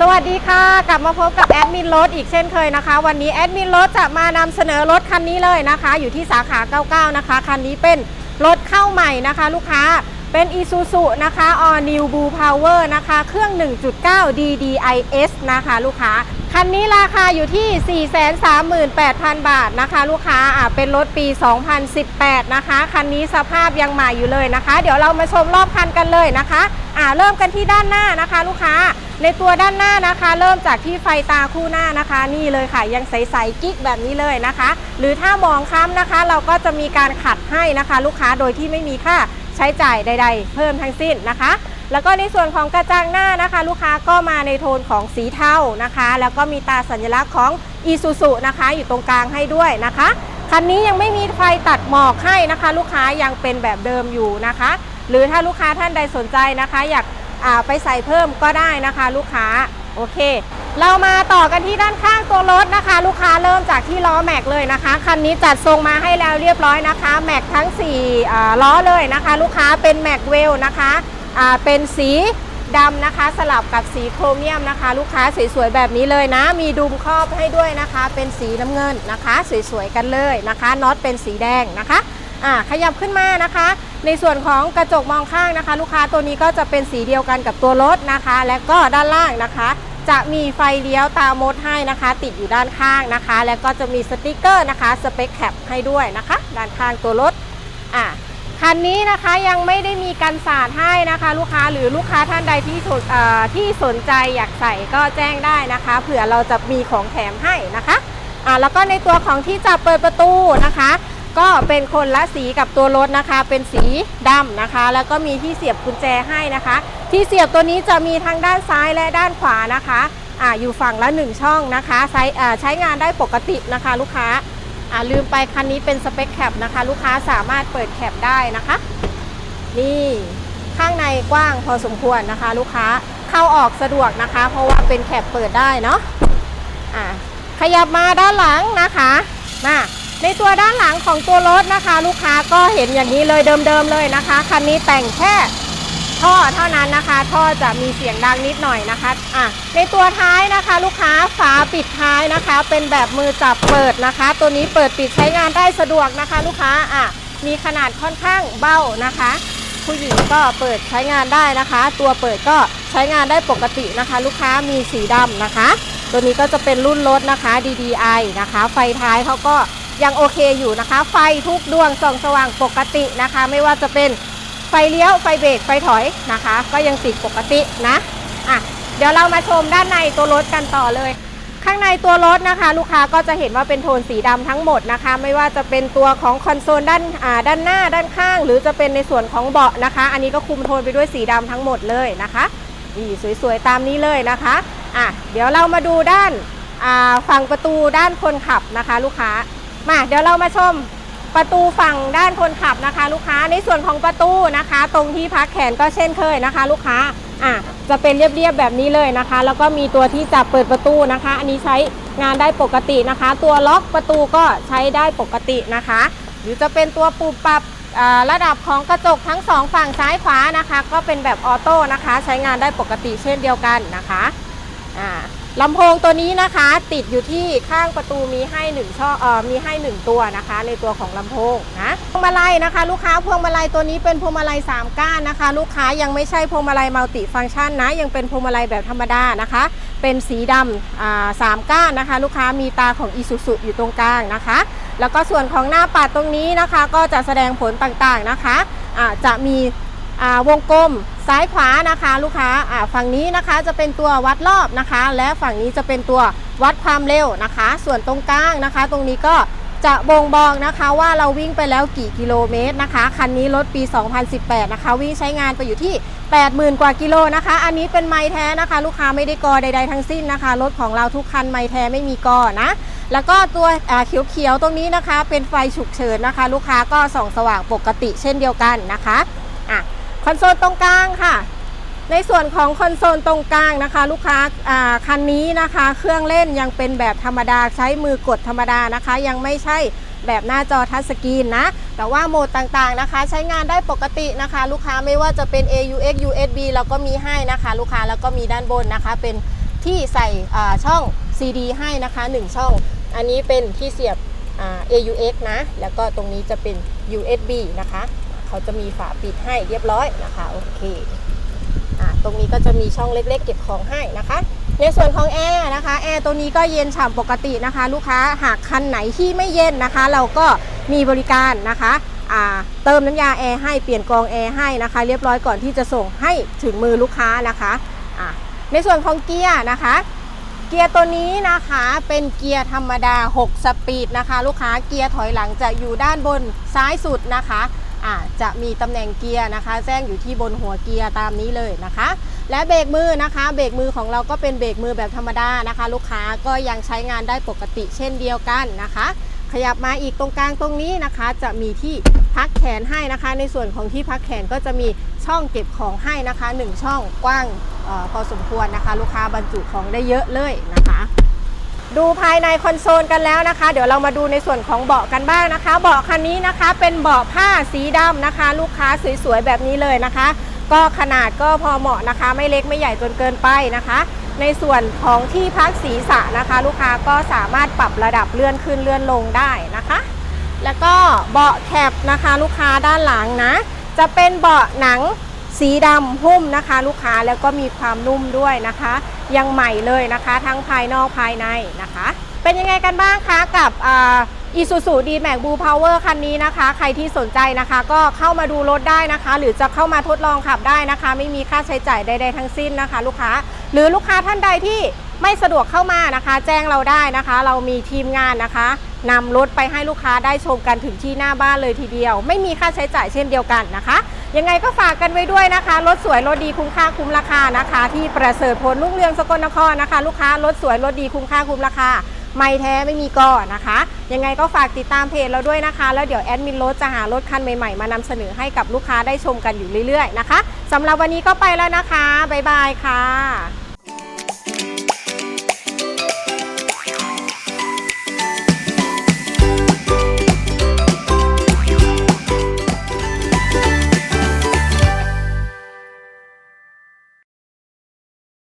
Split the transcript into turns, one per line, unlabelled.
สวัสดีค่ะ กลับมาพบกับแอดมินรถอีกเช่นเคยนะคะ วันนี้แอดมินรถจะมานำเสนอรถคันนี้เลยนะคะ อยู่ที่สาขา 99 นะคะ คันนี้เป็นรถเข้าใหม่นะคะ ลูกค้าเป็น Isuzu นะคะ All New Blue Power นะคะ เครื่อง 1.9 DDIS นะคะ ลูกค้า คันนี้ราคาอยู่ที่ 438,000 บาทนะคะ ลูกค้าอ่าเป็นรถปี 2018 นะคะ คันนี้สภาพยังใหม่อยู่เลยนะคะ เดี๋ยวเรามาชมรอบคันกันเลยนะคะอ่าเริ่มกันที่ด้านหน้านะคะ ลูกค้า ในตัวด้านหน้านะคะ เริ่มจากที่ไฟตาคู่หน้านะคะ นี่เลยค่ะ ยังใสๆกิ๊กแบบนี้เลยนะคะ หรือถ้ามองค้ำนะคะ เราก็จะมีการขัดให้นะคะ ลูกค้าโดยที่ไม่มีค่าใช้จ่ายใด ๆ เพิ่มทั้งสิ้นนะคะ แล้วก็ในส่วนของกระจังหน้านะคะ ลูกค้าก็มาในโทนของสีเทานะคะ แล้วก็มีตาสัญลักษณ์ของ i s u z u นะคะ อยู่ตรงกลางให้ด้วยนะคะคันนี้ยังไม่มีไฟตัดหมอกให้นะคะ ลูกค้ายังเป็นแบบเดิมอยู่นะคะ หรือถ้าลูกค้าท่านใดสนใจนะคะ อยาก ไปใส่เพิ่มก็ได้นะคะ ลูกค้าโอเค เรามาต่อกันที่ด้านข้างตัวรถนะคะ ลูกค้าเริ่มจากที่ล้อแม็กเลยนะคะคันนี้จัดทรงมาให้แล้วเรียบร้อยนะคะแม็กทั้ง4อ่ล้อเลยนะคะ ลูกค้าเป็นแม็กเวลนะคะเป็นสีดำนะคะสลับกับสีโครเมียมนะคะ ลูกค้าสวยๆแบบนี้เลยนะ มีดุมครอบให้ด้วยนะคะ เป็นสีน้ำเงินนะคะ สวยๆกันเลยนะคะน็อตเป็นสีแดงนะคะ อ่าขยับขึ้นมานะคะ ในส่วนของกระจกมองข้างนะคะ ลูกค้าตัวนี้ก็จะเป็นสีเดียวกันกับตัวรถนะคะ และก็ด้านล่างนะคะ จะมีไฟเลี้ยวตามดให้นะคะ ติดอยู่ด้านข้างนะคะ แล้วก็จะมีสติกเกอร์นะคะสเปคแคปให้ด้วยนะคะ ด้านข้างตัวรถอะคันนี้นะคะยังไม่ได้มีกันสาดให้นะคะ ลูกค้าหรือลูกค้าท่านใดที่สนที่สนใจอยากใส่ก็แจ้งได้นะคะ เผื่อเราจะมีของแถมให้นะคะอะแล้วก็ในตัวของที่จับเปิดประตูนะคะ ก็เป็นคนละสีกับตัวรถนะคะ เป็นสีดำนะคะ แล้วก็มีที่เสียบกุญแจให้นะคะ ที่เสียบตัวนี้จะมีทั้งด้านซ้ายและด้านขวานะคะอ่าอยู่ฝั่งละ 1 ช่องนะคะใช้อ่าใช้งานได้ปกตินะคะ ลูกค้าอ่าลืมไปคันนี้เป็นสเปคแคปนะคะ ลูกค้าสามารถเปิดแคปได้นะคะ นี่ข้างในกว้างพอสมควรนะคะ ลูกค้าเข้าออกสะดวกนะคะ เพราะว่าเป็นแคปเปิดได้เนาะอ่าขยับมาด้านหลังนะคะมา ในตัวด้านหลังของตัวรถนะคะ ลูกค้าก็เห็นอย่างนี้เลยเดิมๆเลยนะคะคันนี้แต่งแค่ท่อเท่านั้นนะคะ ท่อจะมีเสียงดังนิดหน่อยนะคะอะในตัวท้ายนะคะ ลูกค้าฝาปิดท้ายนะคะ เป็นแบบมือจับเปิดนะคะ ตัวนี้เปิดปิดใช้งานได้สะดวกนะคะ ลูกค้าอะมีขนาดค่อนข้างเบ้านะคะ ผู้หญิงก็เปิดใช้งานได้นะคะ ตัวเปิดก็ใช้งานได้ปกตินะคะ ลูกค้ามีสีดำนะคะ ตัวนี้ก็จะเป็นรุ่นรถนะคะ DDI นะคะ ไฟท้ายเขาก็ ยังโอเคอยู่นะคะ ไฟทุกดวงส่องสว่างปกตินะคะ ไม่ว่าจะเป็นไฟเลี้ยวไฟเบรกไฟถอยนะคะ ก็ยังติดปกตินะอะเดี๋ยวเรามาชมด้านในตัวรถกันต่อเลย ข้างในตัวรถนะคะ ลูกค้าก็จะเห็นว่าเป็นโทนสีดำทั้งหมดนะคะ ไม่ว่าจะเป็นตัวของคอนโซลด้านอ่าด้านหน้าด้านข้าง หรือจะเป็นในส่วนของเบาะนะคะ อันนี้ก็คุมโทนไปด้วยสีดำทั้งหมดเลยนะคะนี่สวยๆตามนี้เลยนะคะอะเดี๋ยวเรามาดูด้านอ่าฝั่งประตูด้านคนขับนะคะ ลูกค้า มาเดี๋ยวเรามาชมประตูฝั่งด้านคนขับนะคะ ลูกค้าในส่วนของประตูนะคะ ตรงที่พักแขนก็เช่นเคยนะคะ ลูกค้าอะจะเป็นเรียบๆแบบนี้เลยนะคะ แล้วก็มีตัวที่จับเปิดประตูนะคะ อันนี้ใช้งานได้ปกตินะคะ ตัวล็อกประตูก็ใช้ได้ปกตินะคะ หรือจะเป็นตัวปูปรับระดับของกระจกทั้งสองฝั่งซ้ายขวานะคะ ก็เป็นแบบออโต้นะคะ ใช้งานได้ปกติเช่นเดียวกันนะคะอ่า ลำโพงตัวนี้นะคะติดอยู่ที่ข้างประตูมีให้1ช่อเอ่อมีให้1ตัวนะคะ ในตัวของลำโพงนะพวงมาลัยนะคะ ลูกค้าพวงมาลัยตัวนี้เป็นพวงมาลัย3ก้านนะคะ ลูกค้ายังไม่ใช่พวงมาลัยมัลติฟังก์ชันนะยังเป็นพวงมาลัยแบบธรรมดานะคะ เป็นสีดำอ่าสามก้านนะคะ ลูกค้ามีตาของ Isuzu อยู่ตรงกลางนะคะ แล้วก็ส่วนของหน้าปัดตรงนี้นะคะ ก็จะแสดงผลต่างๆนะคะอ่าจะมี วงกลมซ้ายขวานะคะ ลูกค้าฝั่งนี้นะคะจะเป็นตัววัดรอบนะคะ และฝั่งนี้จะเป็นตัววัดความเร็วนะคะ ส่วนตรงกลางนะคะ ตรงนี้ก็จะบ่งบอกนะคะว่าเราวิ่งไปแล้วกี่กิโลเมตรนะคะ คันนี้รถปี 2018 นะคะ วิ่งใช้งานไปอยู่ที่ 80,000 กว่ากิโลนะคะ อันนี้เป็นไม้แท้นะคะ ลูกค้าไม่ได้กอใด ๆ ทั้งสิ้นนะคะ รถของเราทุกคันไม้แท้ไม่มีกอนะ แล้วก็ตัวเขียวๆตรงนี้นะคะ เป็นไฟฉุกเฉินนะคะ ลูกค้าก็ส่องสว่างปกติเช่นเดียวกันนะคะอะ คอนโซลตรงกลางค่ะ ในส่วนของคอนโซลตรงกลางนะคะ ลูกค้าคันนี้นะคะ เครื่องเล่นยังเป็นแบบธรรมดาใช้มือกดธรรมดานะคะ ยังไม่ใช่แบบหน้าจอทัชสกรีนนะ แต่ว่าโหมดต่างๆนะคะ ใช้งานได้ปกตินะคะ ลูกค้าไม่ว่าจะเป็น AUX USB เราก็มีให้นะคะ ลูกค้าแล้วก็มีด้านบนนะคะ เป็นที่ใส่ช่อง CD ให้นะคะ 1 ช่อง อันนี้เป็นที่เสียบ AUX นะ แล้วก็ตรงนี้จะเป็น USB นะคะ เขาจะมีฝาปิดให้เรียบร้อยนะคะโอเคอ่าตรงนี้ก็จะมีช่องเล็ก ๆ เก็บของให้นะคะ ในส่วนของแอร์นะคะแอร์ตัวนี้ก็เย็นฉ่ำปกตินะคะ ลูกค้าหากคันไหนที่ไม่เย็นนะคะ เราก็มีบริการนะคะเติมน้ำยาแอร์ให้เปลี่ยนกรองแอร์ให้นะคะ เรียบร้อยก่อนที่จะส่งให้ถึงมือลูกค้านะคะในส่วนของเกียร์นะคะ เกียร์ตัวนี้นะคะเป็นเกียร์ธรรมดา 6 สปีดนะคะ ลูกค้าเกียร์ถอยหลังจะอยู่ด้านบนซ้ายสุดนะคะ อ่าจะมีตำแหน่งเกียร์นะคะแจ้งอยู่ที่บนหัวเกียร์ตามนี้เลยนะคะ และเบรกมือนะคะ เบรกมือของเราก็เป็นเบรกมือแบบธรรมดานะคะ ลูกค้าก็ยังใช้งานได้ปกติเช่นเดียวกันนะคะ ขยับมาอีกตรงกลางตรงนี้นะคะ จะมีที่พักแขนให้นะคะ ในส่วนของที่พักแขนก็จะมีช่องเก็บของให้นะคะหนึ่งช่องกว้างออพอสมควรนะคะ ลูกค้าบรรจุของได้เยอะเลยนะคะ ดูภายในคอนโซลกันแล้วนะคะ เดี๋ยวเรามาดูในส่วนของเบาะกันบ้างนะคะ เบาะคันนี้นะคะ เป็นเบาะผ้าสีดำนะคะ ลูกค้าสวยๆแบบนี้เลยนะคะ ก็ขนาดก็พอเหมาะนะคะ ไม่เล็กไม่ใหญ่จนเกินไปนะคะ ในส่วนของที่พักศีรษะนะคะ ลูกค้าก็สามารถปรับระดับเลื่อนขึ้นเลื่อนลงได้นะคะ แล้วก็เบาะแคปนะคะ ลูกค้าด้านหลังนะ จะเป็นเบาะหนัง สีดำหุ้มนะคะ ลูกค้าแล้วก็มีความนุ่มด้วยนะคะ ยังใหม่เลยนะคะ ทั้งภายนอกภายในนะคะ เป็นยังไงกันบ้างคะกับอีซูซูดีแม็กบูพาวเวอร์คันนี้นะคะ ใครที่สนใจนะคะ ก็เข้ามาดูรถได้นะคะ หรือจะเข้ามาทดลองขับได้นะคะ ไม่มีค่าใช้จ่ายใดๆทั้งสิ้นนะคะ ลูกค้า หรือลูกค้าท่านใดที่ไม่สะดวกเข้ามานะคะ แจ้งเราได้นะคะ เรามีทีมงานนะคะนำรถไปให้ลูกค้าได้ชมกันถึงที่หน้าบ้านเลยทีเดียว ไม่มีค่าใช้จ่ายเช่นเดียวกันนะคะ ยังไงก็ฝากกันไว้ด้วยนะคะ รถสวยรถดีคุ้มค่าคุ้มราคานะคะ ที่ประเสริฐผลลุ่งเรืองสกลนครนะคะ ลูกค้ารถสวยรถดีคุ้มค่าคุ้มราคาไม่แท้ไม่มีก่อนะคะ ยังไงก็ฝากติดตามเพจเราด้วยนะคะ แล้วเดี๋ยวแอดมินรถจะหารถคันใหม่ๆ มานำเสนอให้กับลูกค้าได้ชมกันอยู่เรื่อยๆนะคะสำหรับวันนี้ก็ไปแล้วนะคะบ๊ายบายค่ะ